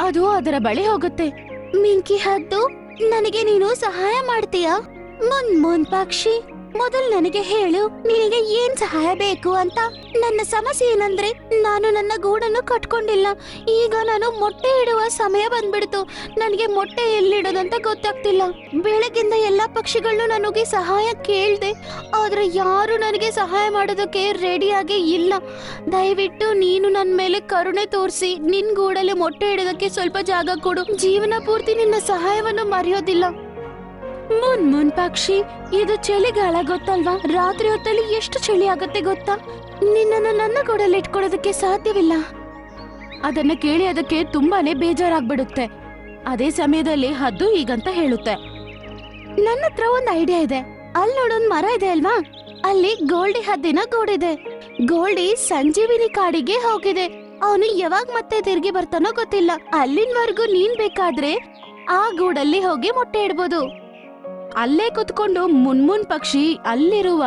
ಅದು ಅದರ ಬಳಿ ಹೋಗುತ್ತೆ. ಮಿಂಕಿ ಹದ್ದು ನನಗೆ ನೀನು ಸಹಾಯ ಮಾಡ್ತೀಯಾ? ಮುನ್ ಮುನ್ ಪಕ್ಷಿ. ಮೊದಲು ನನಗೆ ಹೇಳು, ನಿನಗೆ ಏನ್ ಸಹಾಯ ಬೇಕು ಅಂತ. ನನ್ನ ಸಮಸ್ಯೆ ಏನಂದ್ರೆ, ನಾನು ನನ್ನ ಗೂಡನ್ನು ಕಟ್ಕೊಂಡಿಲ್ಲ. ಈಗ ನಾನು ಮೊಟ್ಟೆ ಇಡುವ ಸಮಯ ಬಂದ್ಬಿಡ್ತು. ನನಗೆ ಮೊಟ್ಟೆ ಎಲ್ಲಿಡೋದಂತ ಗೊತ್ತಾಗ್ತಿಲ್ಲ. ಬೆಳಗಿಂದ ಎಲ್ಲಾ ಪಕ್ಷಿಗಳನ್ನು ನನಗೆ ಸಹಾಯ ಕೇಳ್ದೆ, ಆದ್ರೆ ಯಾರು ನನಗೆ ಸಹಾಯ ಮಾಡೋದಕ್ಕೆ ರೆಡಿಯಾಗಿ ಇಲ್ಲ. ದಯವಿಟ್ಟು ನೀನು ನನ್ನ ಮೇಲೆ ಕರುಣೆ ತೋರಿಸಿ, ನಿನ್ ಗೂಡಲ್ಲಿ ಮೊಟ್ಟೆ ಇಡೋದಕ್ಕೆ ಸ್ವಲ್ಪ ಜಾಗ ಕೊಡು. ಜೀವನ ಪೂರ್ತಿ ನಿನ್ನ ಸಹಾಯವನ್ನು ಮರೆಯೋದಿಲ್ಲ. ಮುನ್ ಮುನ್ ಪಕ್ಷಿ, ಇದು ಚಳಿಗಾಲ ಗೊತ್ತಲ್ವಾ? ರಾತ್ರಿ ಹೊತ್ತಲ್ಲಿ ಎಷ್ಟು ಚಳಿ ಆಗುತ್ತೆ ಗೊತ್ತಾ? ನಿನ್ನನ್ನು ನನ್ನ ಗೂಡಲ್ಲಿ ಇಟ್ಕೊಳ್ಳೋದಕ್ಕೆ ಸಾಧ್ಯವಿಲ್ಲ. ಅದನ್ನ ಕೇಳಿ ಅದಕ್ಕೆ ತುಂಬಾನೇ ಬೇಜಾರಾಗ್ಬಿಡುತ್ತೆ. ಅದೇ ಸಮಯದಲ್ಲಿ ಹದ್ದು ಹೀಗಂತ ಹೇಳುತ್ತೆ. ನನ್ನ ಹತ್ರ ಒಂದ್ ಐಡಿಯಾ ಇದೆ. ಅಲ್ಲಿ ನೋಡೊಂದ್ ಮರ ಇದೆ ಅಲ್ವಾ? ಅಲ್ಲಿ ಗೋಲ್ಡಿ ಹದ್ದಿನ ಗೋಡಿದೆ. ಗೋಲ್ಡಿ ಸಂಜೀವಿನಿ ಕಾಡಿಗೆ ಹೋಗಿದೆ. ಅವನು ಯಾವಾಗ ಮತ್ತೆ ತಿರುಗಿ ಬರ್ತಾನೋ ಗೊತ್ತಿಲ್ಲ. ಅಲ್ಲಿನವರೆಗೂ ನೀನ್ ಬೇಕಾದ್ರೆ ಆ ಗೂಡಲ್ಲಿ ಹೋಗಿ ಮೊಟ್ಟೆ ಇಡ್ಬೋದು. ಅಲ್ಲೇ ಕುತ್ಕೊಂಡು ಮುನ್ಮುನ್ ಪಕ್ಷಿ ಅಲ್ಲಿರುವ